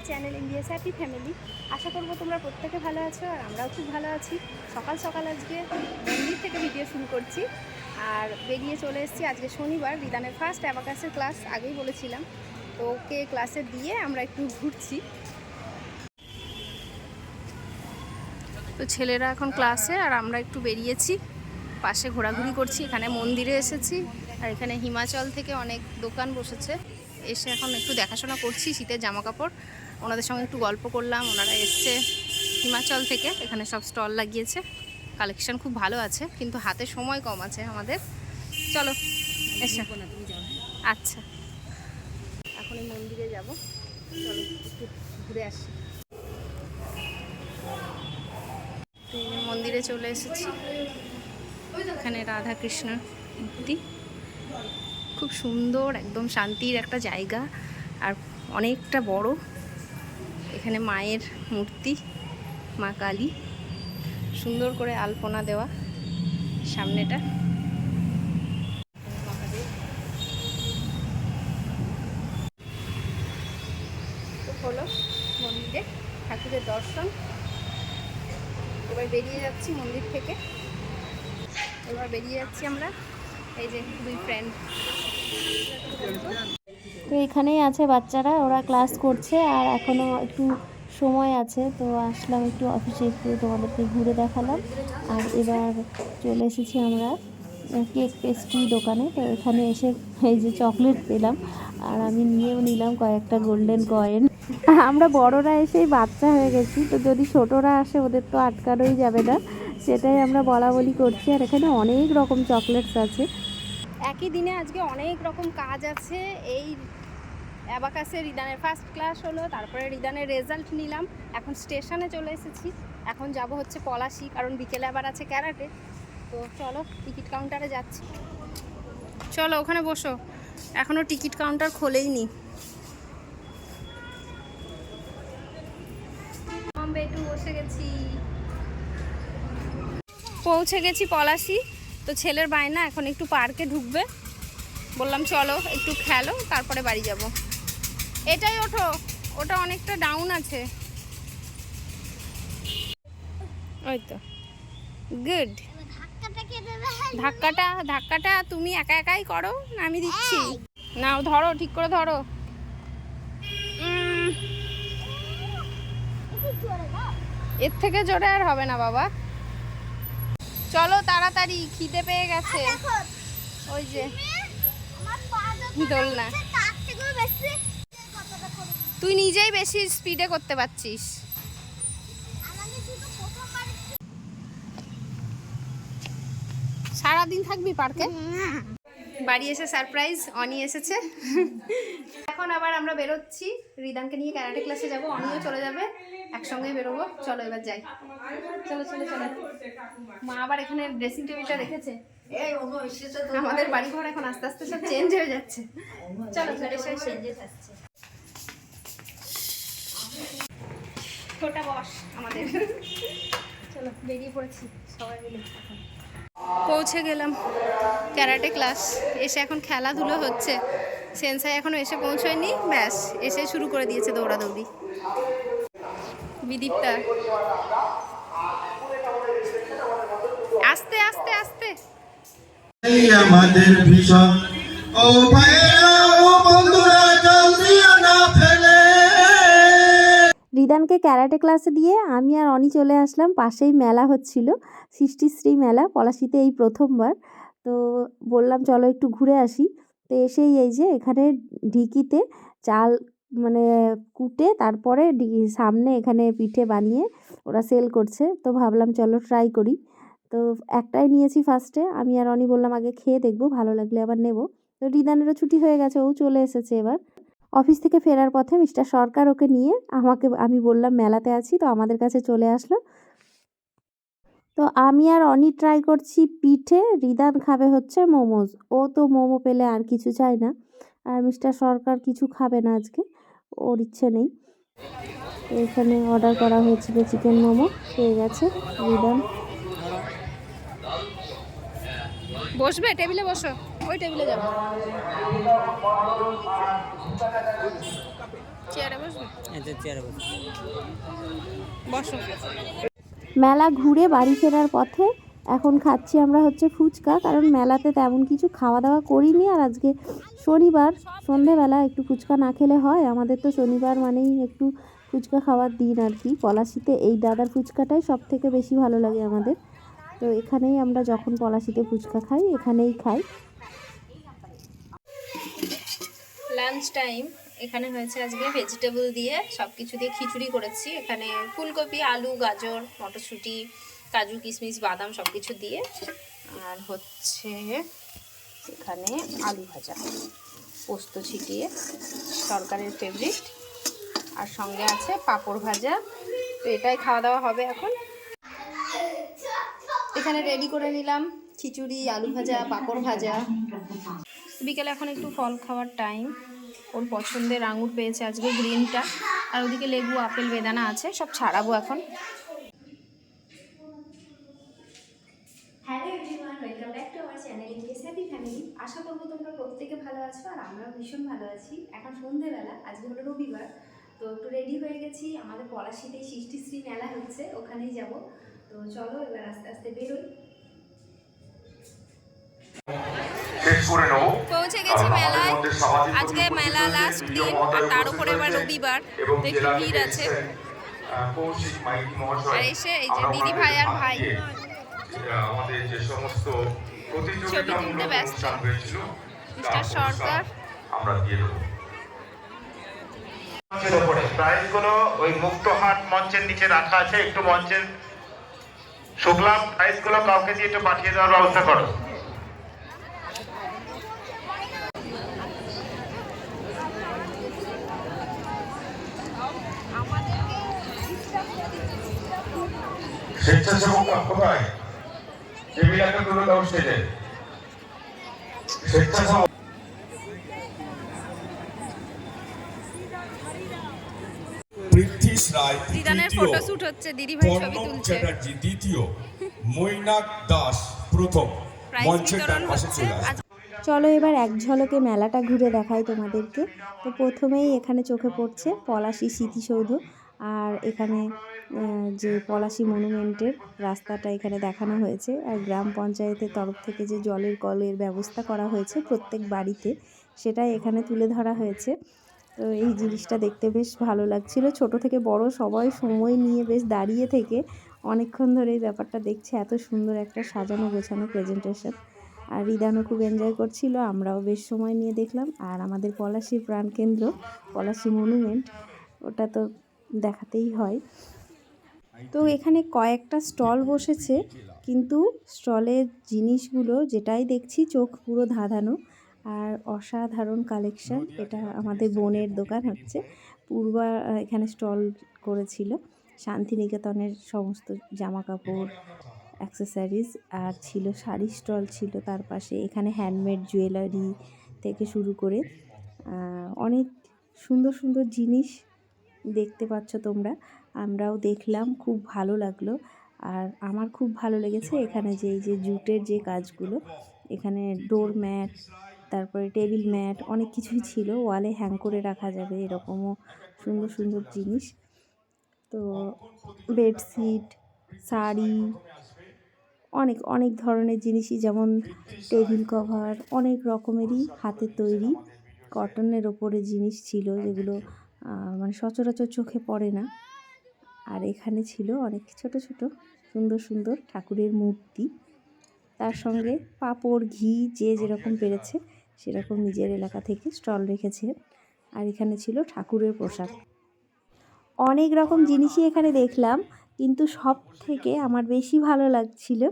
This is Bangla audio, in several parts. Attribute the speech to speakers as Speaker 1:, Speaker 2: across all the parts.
Speaker 1: Our channel India's happy family. আশা করব তোমরা প্রত্যেকে ভালো আছো আর আমরাও খুব ভালো আছি। সকাল সকাল আজকে মন্দির থেকে ভিডিও শুরু করছি। আর বেরিয়ে চলে এসেছি আজকে শনিবার রিদানের ফার্স্ট অ্যাবাকাসের ক্লাস আগেই বলেছিলাম। তো ওকে ক্লাসে দিয়ে আমরা একটু ঘুরছি। তো ছেলেরা এখন ক্লাসে আর আমরা একটু বেরিয়েছি। পাশে ঘোরাঘুরি করছি, এখানে মন্দিরে এসেছি। আর এখানে হিমাচল থেকে অনেক দোকান বসেছে। এসে এখন একটু দেখাশোনা করছি, শীতের জামা কাপড় ওনাদের সঙ্গে একটু গল্প করলাম, ওনারা এসছে হিমাচল থেকে, এখানে সব স্টল লাগিয়েছে। কালেকশন খুব ভালো আছে, কিন্তু হাতে সময় কম আছে আমাদের। চলো, এসে। আচ্ছা। এখন এই মন্দিরে যাব। চলো, একটু ঘুরে আসি। মন্দিরে চলে এসেছি। এখানে রাধা কৃষ্ণর মূর্তি। খুব সুন্দর, একদম শান্তির একটা জায়গা, আর অনেকটা বড়। এখানে মায়ের মূর্তি, মা কালী। সুন্দর করে আলপনা দেওয়া সামনেটা। হলো মন্দিরে ঠাকুরের দর্শন। এবার বেরিয়ে যাচ্ছি মন্দির থেকে। এবার বেরিয়ে যাচ্ছি আমরা, এই যে দুই ফ্রেন্ড
Speaker 2: তো এখানেই আছে বাচ্চারা, ওরা ক্লাস করছে আর এখনও একটু সময় আছে। তো আসলাম একটু অফিসে একটু তোমাদেরকে ঘুরে দেখালাম। আর এবার চলে এসেছি আমরা কেক পেস্ট্রি দোকানে। তো এখানে এসে এই যে চকলেট পেলাম আর আমি নিয়েও নিলাম কয়েকটা গোল্ডেন কয়েন আমরা বড়রা এসেই বাচ্চা হয়ে গেছি। তো যদি ছোটরা আসে, ওদের তো আটকানোই যাবে না। সেটাই আমরা বলা বলি করছি। আর এখানে অনেক রকম চকলেটস আছে।
Speaker 1: একই দিনে আজকে অনেক রকম কাজ আছে। এই অ্যাবাকাসে রিদানের ফার্স্ট ক্লাস হলো, তারপরে রিদানের রেজাল্ট নিলাম। এখন স্টেশনে চলে এসেছি। এখন যাব হচ্ছে পলাশি, কারণ বিকেলে আবার আছে ক্যারাটে। তো চলো, টিকিট কাউন্টারে যাচ্ছি। চলো, ওখানে বসো। এখনও টিকিট কাউন্টার খোলেই নি। বসে গেছি। পৌঁছে গেছি পলাশি। তো ছেলের বায়না এখন একটু পার্কে ঢুকবে। বললাম, চলো, একটু খেলো, তারপরে বাড়ি যাব। এটাই ওঠো। ওটা অনেকটা ডাউন আছে। ওই তো গুড ধাক্কাটা ধাক্কাটা তুমি একা একাই করো না আমি দিচ্ছি। নাও ধরো ঠিক করে ধরো। এর থেকে জোরে আর হবে না বাবা। চলো তাড়াতাড়ি খিদে পেয়ে গেছে। ওই যে। দোলনা। তুই নিজেই বেশি স্পিডে করতে পারছিস। সারাদিন থাকবি পার্কে? বাড়ি এসে সারপ্রাইজ অনি এসেছে। এখন আবার আমরা বেরোচ্ছি। রিদানকে নিয়ে ক্যারাটে ক্লাসে যাব। অনিও চলে যাবে। একসঙ্গেই বেরোবো। চলো এবার যাই। চলো চলো চলো। মা আবার এখানে ড্রেসিং টেবিলটা রেখেছে। আমাদের বাড়ি ঘর এখন আস্তে আস্তে সব চেঞ্জ হয়ে যাচ্ছে। চলো চলো চেঞ্জেস আসছে ছোটা বস আমাদের? চলো বেরিয়ে পড়েছি সবাই মিলে। এখন পৌঁছে গেলাম ক্যারাটে ক্লাস। এসে এখন খেলাধুলো হচ্ছে। সেন্সাই এখনও এসে পৌঁছয়নি ব্যাস এসে শুরু করে দিয়েছে দৌড়াদৌড়ি। বিদীপ্তা। আস্তে আস্তে আস্তে।
Speaker 3: আমাদের ভীষণ। ও ভাইয়েরা ও বন্ধুরা
Speaker 2: রিদানকে ক্যারাটে ক্লাসে দিয়ে আমি আর অনি চলে আসলাম। পাশেই মেলা হচ্ছিল, সৃষ্টিশ্রী মেলা, পলাশিতে এই প্রথমবার। তো বললাম, চলো একটু ঘুরে আসি। তো এসেই এই যে এখানে ঢিকিতে চাল মানে কুটে, তারপরে সামনে এখানে পিঠে বানিয়ে ওরা সেল করছে। তো ভাবলাম, চলো ট্রাই করি। তো একটাই নিয়েছি ফার্স্টে। আমি আর অনি বললাম, আগে খেয়ে দেখব, ভালো লাগলে আবার নেব। তো রিদানেরও ছুটি হয়ে গেছে, ও চলে এসেছে এবার। অফিস থেকে ফেরার পথে মিস্টার সরকার ওকে নিয়ে আমাকে, আমি বললাম, মেলাতে আছি। তো আমাদের কাছে চলে আসলো। তো আমি আর অনি ট্রাই করছি পিঠে, রিদান খাবে হচ্ছে মোমোজ। ও তো মোমো পেলে আর কিছু চায় না। আর মিস্টার সরকার কিছু খাবে না আজকে, ওর ইচ্ছে নেই। এখানে অর্ডার করা হয়েছিল চিকেন মোমো, পেয়ে গেছে রিদান।
Speaker 1: বসবে টেবিলে বসো। ওই টেবিলে যাব। চেয়ারে বসবে?
Speaker 4: এতে চেয়ারে বসো।
Speaker 2: মেলা ঘুরে বাড়ি ফেরার পথে এখন খাচ্ছি আমরা হচ্ছে ফুচকা কারণ মেলাতে তেমন কিছু খাওয়া দাওয়া করিনি আর আজকে শনিবার সন্ধেবেলা একটু ফুচকা না খেলে হয়। আমাদের তো শনিবার মানেই একটু ফুচকা খাওয়ার দিন আর কি। পলাশিতে এই দাদার ফুচকাটাই সব থেকে বেশি ভালো লাগে আমাদের। তো এখানেই আমরা যখন পলাশিতে ফুচকা খাই এখানেই খাই।
Speaker 1: লাঞ্চ টাইম এখানে হয়েছে আজকে ভেজিটেবল দিয়ে সব কিছু দিয়ে খিচুড়ি করেছি। এখানে ফুলকপি, আলু, গাজর, মটরশুঁটি, কাজু, কিশমিশ, বাদাম সব কিছু দিয়ে। আর হচ্ছে এখানে আলু ভাজা, পোস্ত ছিটিয়ে সরকারের ফেভারিট আর সঙ্গে আছে পাঁপড় ভাজা। তো এটাই খাওয়া দাওয়া হবে এখন। এখানে রেডি করে নিলাম খিচুড়ি, আলু ভাজা, পাঁপড় ভাজা। বিকেলে এখন একটু ফল খাওয়ার টাইম ওর পছন্দের আঙুর পেয়েছে আজকে গ্রিনটা। আর ওদিকে লেবু, আপেল, বেদানা আছে, সব ছাড়াবো এখন।
Speaker 5: Hello everyone, welcome back to family আশা করব তোমরা প্রত্যেকে ভালো আছো, আর আমরাও ভীষণ ভালো আছি। এখন সন্ধেবেলা, আজকে হলো রবিবার, তো একটু রেডি হয়ে গেছি। আমাদের পলাশিতে সৃষ্টিশ্রী মেলা হচ্ছে, ওখানেই যাব। তো চলো এবার আস্তে আস্তে বেরোই।
Speaker 1: পৌঁছে গেছি মেলায়। আজকে মেলা লাস্ট দিন আর তার উপরে এবার রবিবার।
Speaker 6: জেলা
Speaker 1: ভিড় আছে। আর এসে এই যে দিদি ভাই আর ভাই।
Speaker 6: আমাদের যে সমস্ত
Speaker 1: ছবি তুলতে ব্যস্ত। মিস্টার সরকার।
Speaker 6: আমরা দিয়ে দেবো।
Speaker 7: প্রাইজগুলো ওই মুক্ত হাট মঞ্চের নিচে রাখা আছে একটু মঞ্চের শুক্লাম প্রাইজগুলো কাউকে দিয়ে একটু পাঠিয়ে দেওয়ার ব্যবস্থা করো।
Speaker 6: কোথায় টেবিল একটা তুলে দাও স্টেজে স্বেচ্ছাসেবক
Speaker 8: পৃথ্বীশ রায়
Speaker 1: দিদানের
Speaker 8: তৃতীয়
Speaker 1: ফটোশুট হচ্ছে দিদি ভাই ছবি
Speaker 8: কর্ণব
Speaker 1: তুলছে।
Speaker 8: চ্যাটার্জি দ্বিতীয় মৈনাক দাস প্রথম। মঞ্চের ডান পাশে চলে
Speaker 2: এবার এক ঝলকে মেলাটা ঘুরে দেখাই তোমাদেরকে। তো প্রথমেই এখানে চোখে পড়ছে পলাশি স্মৃতিসৌধ আর এখানে যে পলাশি মনুমেন্টের রাস্তাটা এখানে দেখানো হয়েছে। আর গ্রাম পঞ্চায়েতের তরফ থেকে যে জলের কলের ব্যবস্থা করা হয়েছে প্রত্যেক বাড়িতে, সেটাই এখানে তুলে ধরা হয়েছে। তো এই জিনিসটা দেখতে বেশ ভালো লাগছিল। ছোট থেকে বড় সবাই সময় নিয়ে বেশ দাঁড়িয়ে থেকে অনেকক্ষণ ধরে এই ব্যাপারটা দেখছে, এত সুন্দর একটা সাজানো গোছানো প্রেজেন্টেশন আর রিদানও খুব এনজয় করছিল, আমরাও বেশ সময় নিয়ে দেখলাম। আর আমাদের পলাশির প্রাণকেন্দ্র, পলাশি মনুমেন্ট ওটা তো দেখাতেই হয়। তো এখানে কয়েকটা স্টল বসেছে, কিন্তু স্টলের জিনিসগুলো যেটাই দেখছি চোখ পুরো ধাঁধানো। আর অসাধারণ কালেকশন, এটা আমাদের বোনের দোকান হচ্ছে। পূর্বা এখানে স্টল করেছিল। শান্তিনিকেতনের সমস্ত জামা কাপড় অ্যাক্সেসরিজ, আর ছিল শাড়ি স্টল ছিল তার পাশে। এখানে হ্যান্ডমেড জুয়েলারি থেকে শুরু করে অনেক সুন্দর সুন্দর জিনিস দেখতে পাচ্ছ তোমরা। আমরাও দেখলাম, খুব ভালো লাগল। আর আমার খুব ভালো লেগেছে এখানে যে যে জুটের যে কাজগুলো, এখানে ডোর ম্যাট তারপরে টেবিল ম্যাট অনেক কিছুই ছিল। ওয়ালে হ্যাং করে রাখা যাবে এরকমও সুন্দর সুন্দর জিনিস। তো বেডশিট শাড়ি, অনেক অনেক ধরনের জিনিসই যেমন টেবিল কভার অনেক রকমেরই হাতের তৈরি কটনের ওপরে জিনিস ছিল যেগুলো মানে সচরাচর চোখে পড়ে না। আর এখানে ছিল অনেক ছোট ছোট সুন্দর সুন্দর ঠাকুরের মূর্তি। তার সঙ্গে পাঁপড় ঘি যে যেরকম পেরেছে সেরকম নিজের এলাকা থেকে স্টল রেখেছে আর এখানে ছিল ঠাকুরের পোশাক অনেক রকম জিনিসই এখানে দেখলাম কিন্তু সব থেকে আমার বেশি ভালো লাগছিল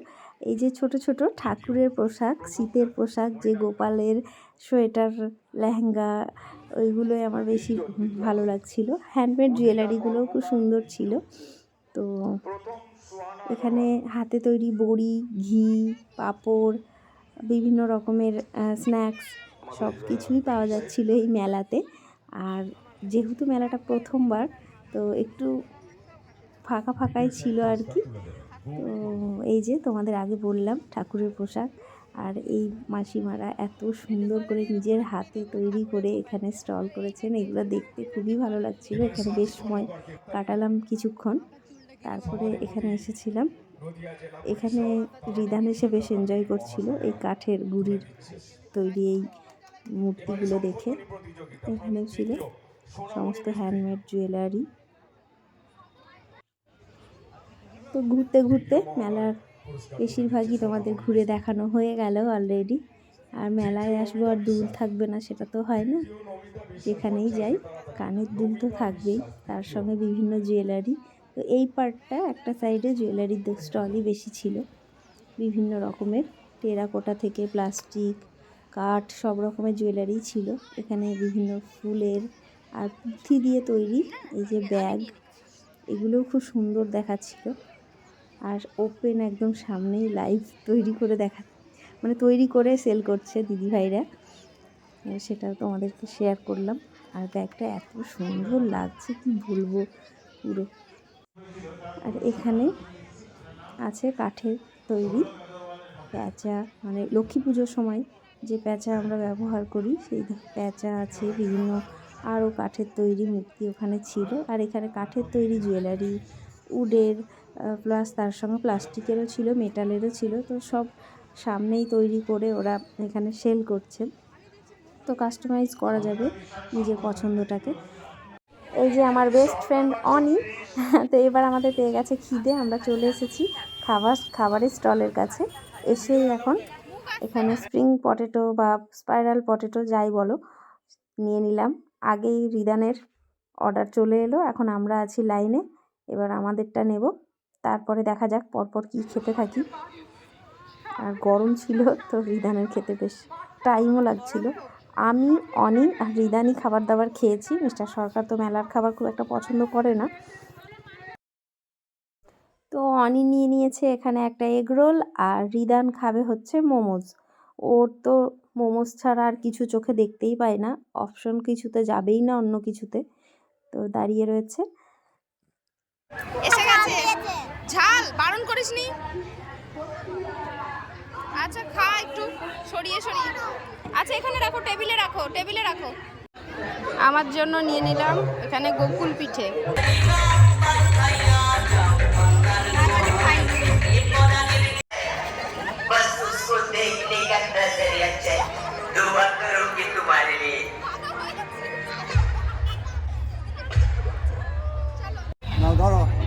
Speaker 2: এই যে ছোট ছোট ঠাকুরের পোশাক, শীতের পোশাক, যে গোপালের সোয়েটার, লেহেঙ্গা, ওইগুলোই আমার বেশি ভালো লাগছিল। হ্যান্ডমেড জুয়েলারিগুলোও খুব সুন্দর ছিল। তো এখানে হাতে তৈরি বড়ি, ঘি, পাঁপড়, বিভিন্ন রকমের স্ন্যাক্স সব কিছুই পাওয়া যাচ্ছিল এই মেলাতে। আর যেহেতু মেলাটা প্রথমবার, তো একটু ফাঁকা ফাঁকাই ছিল আর কি। এই যে তোমাদের আগে বললাম ঠাকুরের পোশাক আর এই মাসিমারা এত সুন্দর করে নিজের হাতে তৈরি করে এখানে স্টল করেছেন। এগুলো দেখতে খুবই ভালো লাগছিল। এখানে বেশ সময় কাটালাম কিছুক্ষণ। তারপরে এখানে এসেছিলাম। এখানে রিদান এসে বেশ এনজয় করছিল এই কাঠের গুড়ির তৈরি এই মূর্তিগুলো দেখে। এখানে ছিল সমস্ত হ্যান্ডমেড জুয়েলারি তো ঘুরতে ঘুরতে মেলার বেশিরভাগই তোমাদের ঘুরে দেখানো হয়ে গেল অলরেডি আর মেলায় আসব আর দুল থাকবে না, সেটা তো হয় না। যেখানেই যাই, কানের দুল তো থাকবেই, তার সঙ্গে বিভিন্ন জুয়েলারি তো এই পার্টটা একটা সাইডে জুয়েলারির স্টলই বেশি ছিল। বিভিন্ন রকমের টেরাকোটা থেকে প্লাস্টিক কাঠ, সব রকমের জুয়েলারি ছিল। এখানে বিভিন্ন ফুলের আর পুঁথি দিয়ে তৈরি, এই যে ব্যাগ এগুলোও খুব সুন্দর দেখাচ্ছিল। আর ওপেন একদম সামনেই লাইভ তৈরি করে দেখা মানে তৈরি করে সেল করছে দিদিভাইরা সেটা তোমাদেরকে শেয়ার করলাম। আর ব্যাগটা এত সুন্দর লাগছে, কি বলব পুরো। আর এখানে আছে কাঠের তৈরি প্যাঁচা মানে লক্ষ্মী পুজোর সময় যে প্যাঁচা আমরা ব্যবহার করি, সেই প্যাঁচা আছে, বিভিন্ন আরও কাঠের তৈরি মূর্তি ওখানে ছিল। আর এখানে কাঠের তৈরি জুয়েলারি উডের প্লাস তার সঙ্গে প্লাস্টিকেরও ছিল মেটালেরও ছিল, তো সব সামনেই তৈরি করে ওরা এখানে সেল করছে। তো কাস্টমাইজ করা যাবে নিজের পছন্দটাকে। এই যে আমার বেস্ট ফ্রেন্ড অনি, তো এবার আমাদের পেয়ে গেছে খিদে, আমরা চলে এসেছি খাবার, খাবারের স্টলের কাছে। এসেই এখন এখানে স্প্রিং পটেটো বা স্পাইরাল পটেটো যাই বলো, নিয়ে নিলাম। আগেই রিদানের অর্ডার চলে এলো, এখন আমরা আছি লাইনে এবার আমাদেরটা নেব। তারপরে দেখা যাক পরপর কী খেতে থাকি। আর গরম ছিল তো রিদানের খেতে বেশ টাইমও লাগছিল। আমি অনি আর রিদানি খাবার দাবার খেয়েছি। মিস্টার সরকার তো মেলার খাবার খুব একটা পছন্দ করে না। তো অনি নিয়ে নিয়েছে এখানে একটা এগ রোল আর রিদান খাবে হচ্ছে মোমোজ ওর তো মোমোজ ছাড়া আর কিছু চোখে দেখতেই পায় না। অপশন কিছুতে যাবেই না অন্য কিছুতে। তো দাঁড়িয়ে রয়েছে।
Speaker 1: করিসনি আচ্ছা খা একটু সরিয়ে সরিয়ে আচ্ছা এখানে রাখো টেবিলে রাখো টেবিলে রাখো আমার জন্য নিয়ে নিলাম এখানে গোকুল পিঠে
Speaker 4: बस उसको देखने का नजरिया चेक दुआ करूंगी तुम्हारे लिए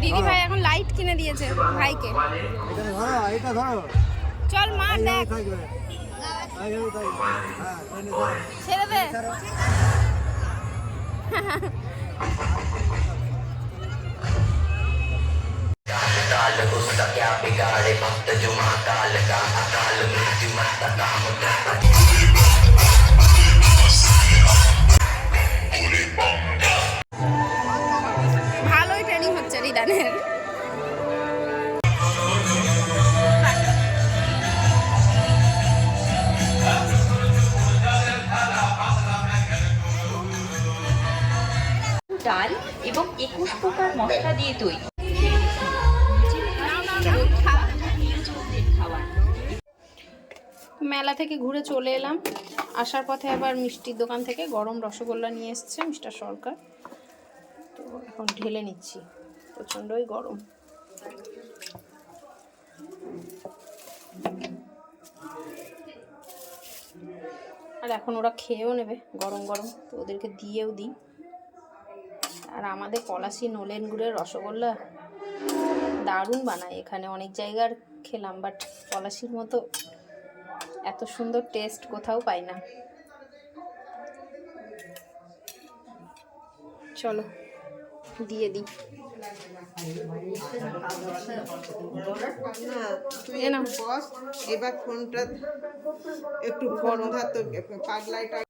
Speaker 1: দিদি ভাই এখন লাইট কিনে দিয়েছে ভাইকে চল মা দেখ ছেড়ে দে
Speaker 4: काल उसका क्या बिगाड़े भक्त जो महाकाल का अकाल मृत्यु मरता काम
Speaker 9: একুশ প্রকার মশলা দিয়ে তৈরি।
Speaker 1: মেলা থেকে ঘুরে চলে এলাম। আসার পথে আবার মিষ্টির দোকান থেকে গরম রসগোল্লা নিয়ে এসছে মিস্টার সরকার। তো এখন ঢেলে নিচ্ছি, প্রচণ্ডই গরম। আর এখন ওরা খেয়েও নেবে, গরম গরম। তো ওদেরকে দিয়েও দিই। আর আমাদের পলাশি নলেন গুড়ের রসগোল্লা দারুণ বানায় এখানে অনেক জায়গার খেলাম বাট পলাশির মতো এত সুন্দর টেস্ট কোথাও পাই না। চলো দিয়ে দিই।
Speaker 10: এবার ফোনটা একটু ফোন ধর তো পাগলাইটা